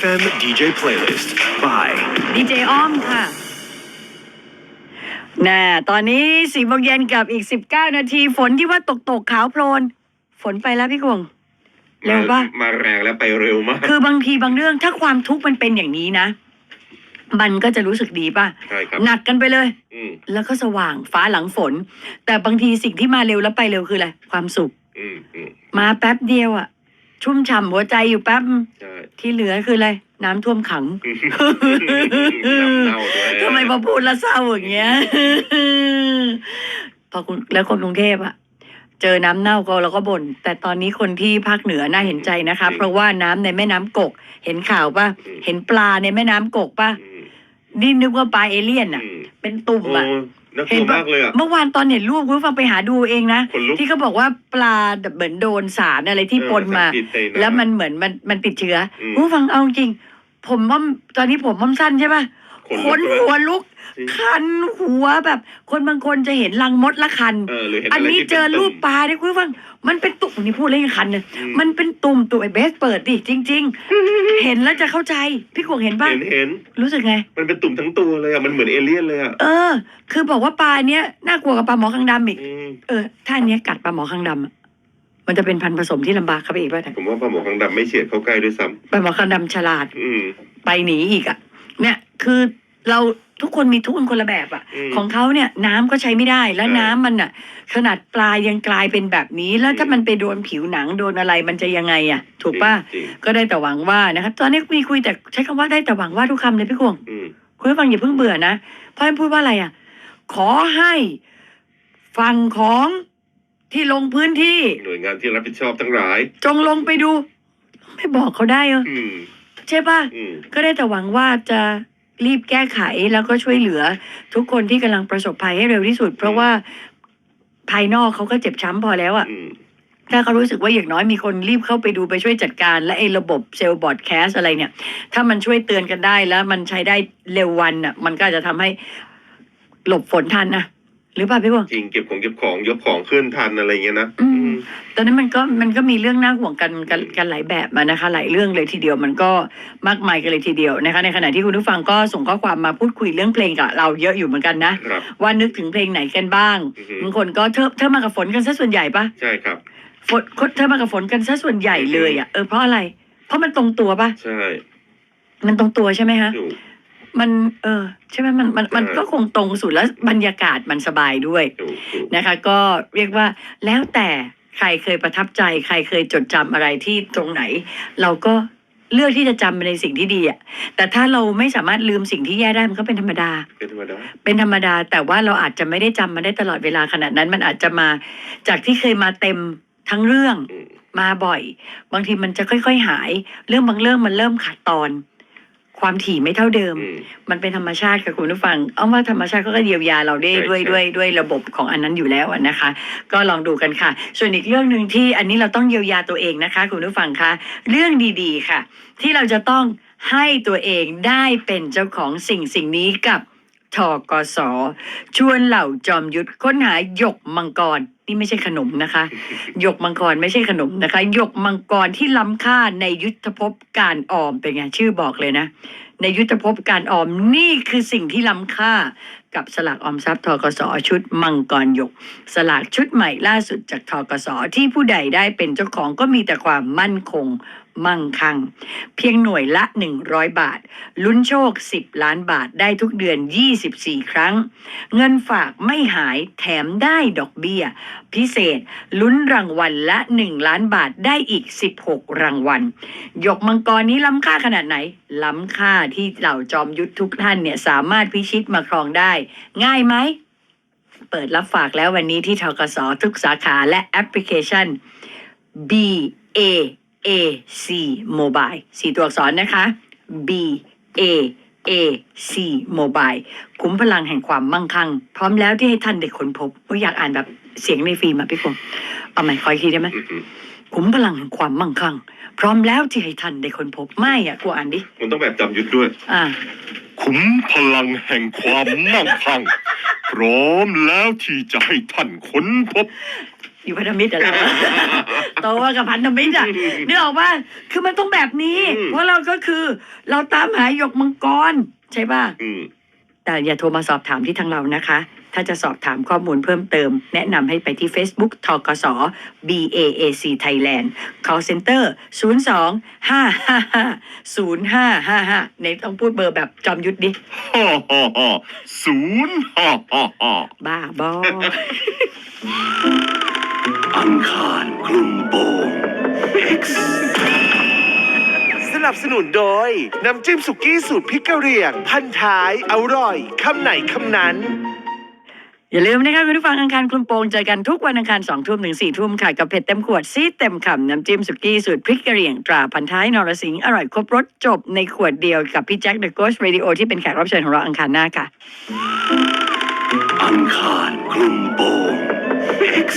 FM DJ Playlist by ดีเจอ้อมค่ะน่ะตอนนี้สี่โมงเย็นกับอีกสิบเก้านาที ฝนที่ว่าตกตกๆขาวโพลน ฝนไปแล้วพี่กวง เร็วปะมาแรงแล้วไปเร็วมาก คือบางทีบางเรื่องถ้าความทุกข์มันเป็นอย่างนี้นะ มันก็จะรู้สึกดีป่ะ ใช่ครับ หนักกันไปเลย อืมแล้วก็สว่างฟ้าหลังฝน แต่บางทีสิ่งที่มาเร็วแล้วไปเร็วคืออะไร ความสุข อืมอืมมาแป๊บเดียวอะ ชุ่มฉ่ำหัวใจอยู่แป๊บ ใช่ที่เหลือคืออะไร น้ำท่วมขัง น้ำเน่าด้วยทำไมพอพูดแล้วเศร้าอย่างเงี้ย พอคุณแล้วคนกรุงเทพอะเจอน้ำเน่าก็เราก็บ่นแต่ตอนนี้คนที่ภาคเหนือน่าเห็นใจนะคะ เพราะว่าน้ำในแม่น้ำกก เห็นข่าวป่ะ เห็นปลาในแม่น้ำกกป่ะ อืมนี่นึกว่าปลาเอเลี่ยนอะอืมเป็นตุ่มโอ้อะ น่ากลัวมากเลยอะ เมื่อวานตอนเห็นรูปคุณผู้ฟังไปหาดูเองนะ ขนลุกที่เขาบอกว่าปลาเหมือนโดนสารอะไรที่ปนมาเออสรพิษในำแล้วมันเหมือนมันมันติดเชื้ออม คุณผู้ฟังเอาจริง ผมว่าตอนนี้ผมม่อมสั้นใช่ป่ะ ขนลุกเลยขนหัวลุก จริง คันหัวแบบ คนบางคนจะเห็นรังมดละคัน เออหรือเห็นอันอะไรนี้ที่เจอป็นรูปตุ่มปลาเนี่ยคุณผู้ฟัง มันเป็นตุ่มนี่พูดเล่นคันเนี่ยอืมันเป็นตุ่มตุ่มไอ้เบสเปิดดิจริง ๆ เห็นแล้วจะเข้าใจ พี่กวงเห็นป่ะเห็นเห็นรู้สึกไง มันเป็นตุ่มทั้งตัวเลยอะมันเหมือนเอเลี่ยนเลยอะเออ คือบอกว่าปลาเนี้ยน่ากลัวกับปลาหมอคางดำอีก อืมเออ ถ้าอันเนี้ยกัดปลาหมอคางดำอะมันจะเป็นพันธุ์ผสมที่ลำบากเข้าไปอีกป่ะเนี่ยผมว่าปลาหมอคางดำไม่เฉียดเข้าใกล้ด้วยซ้ปลาหมอคางดำฉลาดำอืม ไปหนีอีกอะเนี่ย คือ เราทุกคนมีทุกข์กันคนละแบบอะอืม ของเขาเนี่ยน้ำก็ใช้ไม่ได้ แล้วใช่น้ำมันอะขนาดปลายังกลายเป็นแบบนี้ แล้วถ้าอืมมันไปโดนผิวหนังโดนอะไรมันจะยังไงอะถูกป่ะ จริงก็ได้แต่หวังว่านะครับตอนนี้มีคุยแต่ใช้คำว่าได้แต่หวังว่าทุกคำเลยพี่กวงอืมคุณผู้ฟังอย่าเพิ่งเบื่อนะเพราะฉะนั้นพูดว่าอะไรอะ ขอให้ฝั่งของที่ลงพื้นที่ หน่วยงานที่รับผิดชอบทั้งหลาย จงลงไปดู ไม่บอกเขาได้เหรออืม ใช่ป่ะ อืมก็ได้แต่หวังว่าจะ รีบแก้ไขแล้วก็ช่วยเหลือ ทุกคนที่กำลังประสบภัยให้เร็วที่สุด เพราะว่าภายนอกเขาก็เจ็บช้ำพอแล้วอะ่ะอืมถ้าเขารู้สึกว่าอย่างน้อยมีคนรีบเข้าไปดูไปช่วยจัดการ และไอ้ระบบเซลล์บอร์ดแคสอะไรเนี่ย ถ้ามันช่วยเตือนกันได้แล้วมันใช้ได้เร็ววันอะ มันก็อาจจะทำให้หลบฝนทันนะหรือเปล่าพี่บวงจริงเก็บของเก็บของยกของขึ้นทันอะไรเงี้ยนะอืม ตอนนั้นมันก็มันก็มีเรื่องน่าห่วงกันกันกันหลายแบบมานะคะ หลายเรื่องเลยทีเดียวมันก็มากมายกันเลยทีเดียวนะคะ ในขณะที่คุณผู้ฟังก็ส่งข้อความมาพูดคุยเรื่องเพลงกับเราเยอะอยู่เหมือนกันนะ ครับ ว่านึกถึงเพลงไหนกันบ้างอือฮึ บางคนก็เธอเธอมากับฝนกันซะส่วนใหญ่ปะใช่ครับ ฝนเธอมากับฝนกันซะส่วนใหญ่เลยอะเออเพราะอะไร เพราะมันตรงตัวปะใช่มันตรงตัวใช่ไหมฮะ ถูก มันเออใช่ไหมมันมันมันใช่ ก็คงตรงสุดแล้วบรรยากาศมันสบายด้วยถูกถูกนะคะ ก็เรียกว่าแล้วแต่ ใครเคยประทับใจ ใครเคยจดจำอะไรที่ตรงไหน เราก็เลือกที่จะจำในสิ่งที่ดีอะ แต่ถ้าเราไม่สามารถลืมสิ่งที่แย่ได้มันก็เป็นธรรมดา เป็นธรรมดา เป็นธรรมดา แต่ว่าเราอาจจะไม่ได้จำมาได้ตลอดเวลาขนาดนั้น มันอาจจะมาจากที่เคยมาเต็มทั้งเรื่องอืมมาบ่อย บางทีมันจะค่อย ๆ หาย เรื่องบางเรื่องมันเริ่มขาดตอน ความถี่ไม่เท่าเดิมอืมมันเป็นธรรมชาติค่ะคุณผู้ฟัง เอาว่าธรรมชาติเขาก็เยียวยาเราได้ใช่ด้วยใช่ด้วยด้วยระบบของอันนั้นอยู่แล้วอะนะคะ ก็ลองดูกันค่ะ ส่วนอีกเรื่องหนึ่งที่อันนี้เราต้องเยียวยาตัวเองนะคะ คุณผู้ฟังคะเรื่องดีๆค่ะ ที่เราจะต้องให้ตัวเองได้เป็นเจ้าของสิ่งสิ่งนี้กับทกสชวนเหล่าจอมยุทธค้นหาหยกมังกร นี่ไม่ใช่ขนมนะคะหยกมังกรไม่ใช่ขนมนะคะหยกมังกรที่ล้ำค่าในยุทธภพการออมเป็นไงชื่อบอกเลยนะ ในยุทธภพการออมนี่คือสิ่งที่ล้ำค่ากับสลากออมทรัพย์ทกสชุดมังกรหยก สลากชุดใหม่ล่าสุดจากทกสที่ผู้ใดได้เป็นเจ้าของก็มีแต่ความมั่นคง มั่งคั่ง เพียงหน่วยละ 100 บาท ลุ้นโชค 10 ล้านบาทได้ทุกเดือน 24 ครั้ง เงินฝากไม่หายแถมได้ดอกเบี้ย พิเศษลุ้นรางวัลละ 1 ล้านบาทได้อีก 16 รางวัลหยกมังกรนี้ล้ำค่าขนาดไหน ล้ำค่าที่เหล่าจอมยุทธทุกท่านเนี่ยสามารถพิชิตมาครองได้ ง่ายไหมเปิดรับฝากแล้ววันนี้ที่ทกสทุกสาขาและแอปพลิเคชัน B A A C Mobile สี่ตัวอักษรนะคะ B A A C Mobile คุ้มพลังแห่งความมั่งคั่ง พร้อมแล้วที่ให้ท่านได้ค้นพบว่าอยากอ่านแบบเสียงในฟิล์มอะพี่พงศ์เอาใหม่ขออีกทีได้ไหมอืมอืมคุ้มพลังแห่งความมั่งคั่ง พร้อมแล้วที่ให้ท่านได้ค้นพบไม่อะกูอ่านดิมันต้องแบบจำยุทธด้วย อ่า ขุมพลังแห่งความมั่งคั่ง พร้อมแล้วที่จะให้ท่านค้นพบ อยู่พันธมิตรอะไรวะโตมากับพันธมิตรอะนึกออกว่าคือมันต้องแบบนี้อืมเพราะเราก็คือ เราตามหาหยกมังกรใช่ป่ะอืมแต่อย่าโทรมาสอบถามที่ทางเรานะคะ ถ้าจะสอบถามข้อมูลเพิ่มเติม แนะนำให้ไปที่ Facebook ทกส BAAC Thailand call center 02 555 0555ในต้องพูดเบอร์แบบจอมยุทธดิฮ่าฮ่าฮ่าศูนย์ฮ่าฮ่าฮ่าบ้าบอ อังคารคลุมโปง X สนับสนุนโดย น้ำจิ้มสุกี้สูตรพริกกะเหรี่ยง พันท้ายอร่อยคำไหนคำนั้น อย่าลืมนะคะคุณผู้ฟังอังคารคลุมโปงเจอกันทุกวันอังคารสองทุ่มถึงสี่ทุ่มค่ะ กับเผ็ดเต็มขวดซีดเต็มคำน้ำจิ้มสุกี้สูตรพริกกะเหรี่ยงตราพันท้ายนรสิงห์อร่อยครบรสจบในขวดเดียวกับพี่แจ็คเดอะโกสเรดิโอที่เป็นแขกรับเชิญของเราอังคารหน้าค่ะ อังคารคลุมโปง X